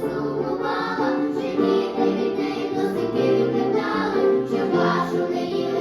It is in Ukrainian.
сумувала, вже від неї досить що вашу неї.